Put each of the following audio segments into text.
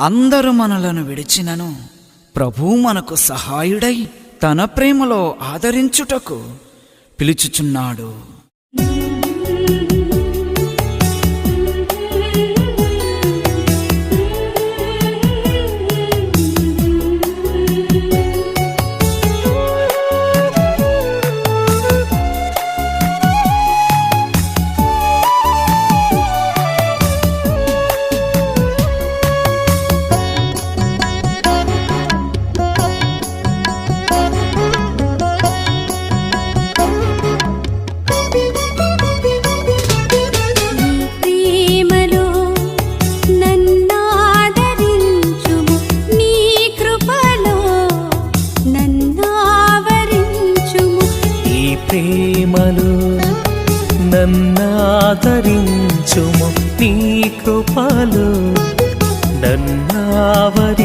అందరు మనలను విడిచినను. ప్రభు మనకు సహాయుడై తన ప్రేమలో ఆదరించుటకు పిలుచుచున్నాడు. నన్నాదరించుము నీ కృపలు నన్నావరించుము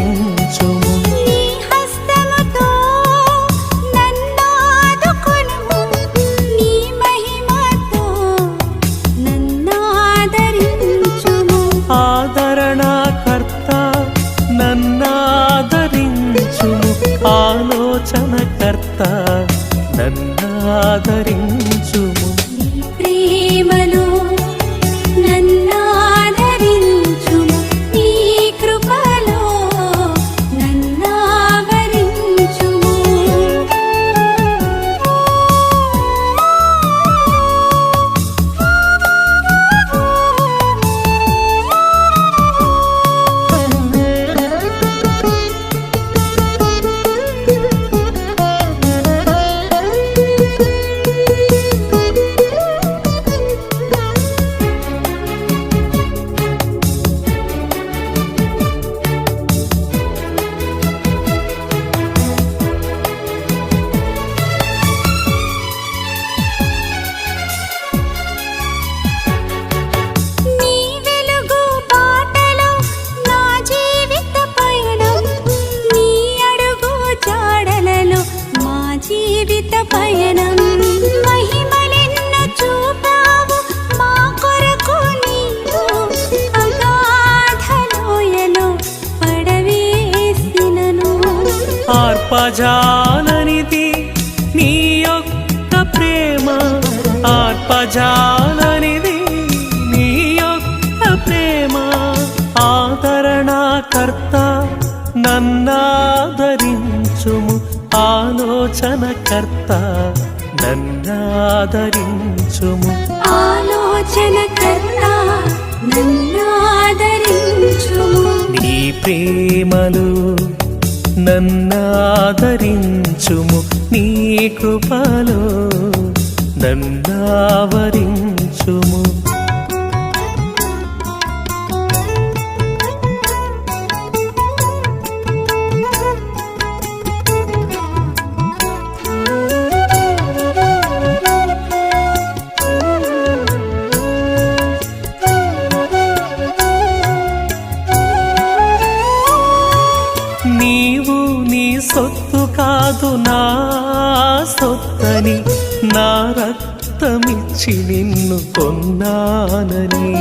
ఆర్పజాలనిది నీ యొక్క ప్రేమ ఆర్పజాలనిది నీ యొక్క ప్రేమ ఆదరణకర్త ఆలోచనకర్త నన్నాదరించుము. ఆలోచనకర్త నన్నాదరించుము. నీ ప్రేమలు నన్నాదరించుము. నీ కృపలో నన్నావరించుము. సొత్తని నా రక్తమిచ్చి నిన్ను కొన్నానని.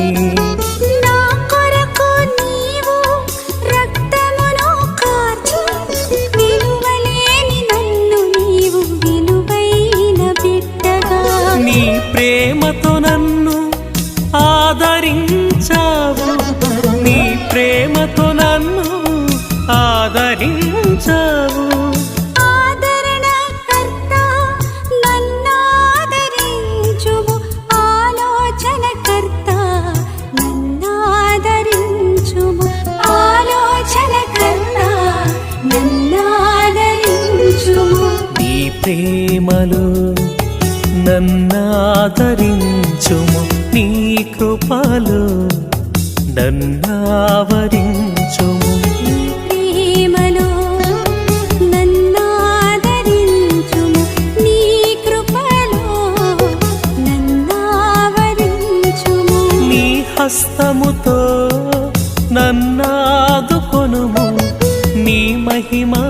ప్రేమలో నన్నాదరించుము నీ కృపలో నన్నావరించుము. హస్తముతో నన్నాదుకొనుము నీ మహిమతో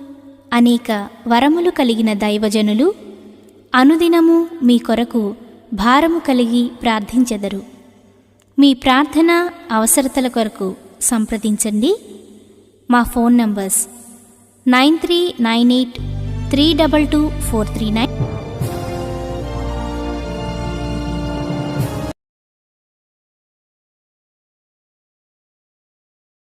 అనేక వరములు కలిగిన దైవజనులు అనుదినము మీ కొరకు భారము కలిగి ప్రార్థించెదరు. మీ ప్రార్థన అవసరతల కొరకు సంప్రదించండి. మా phone numbers nine three nine eight three double two four three nine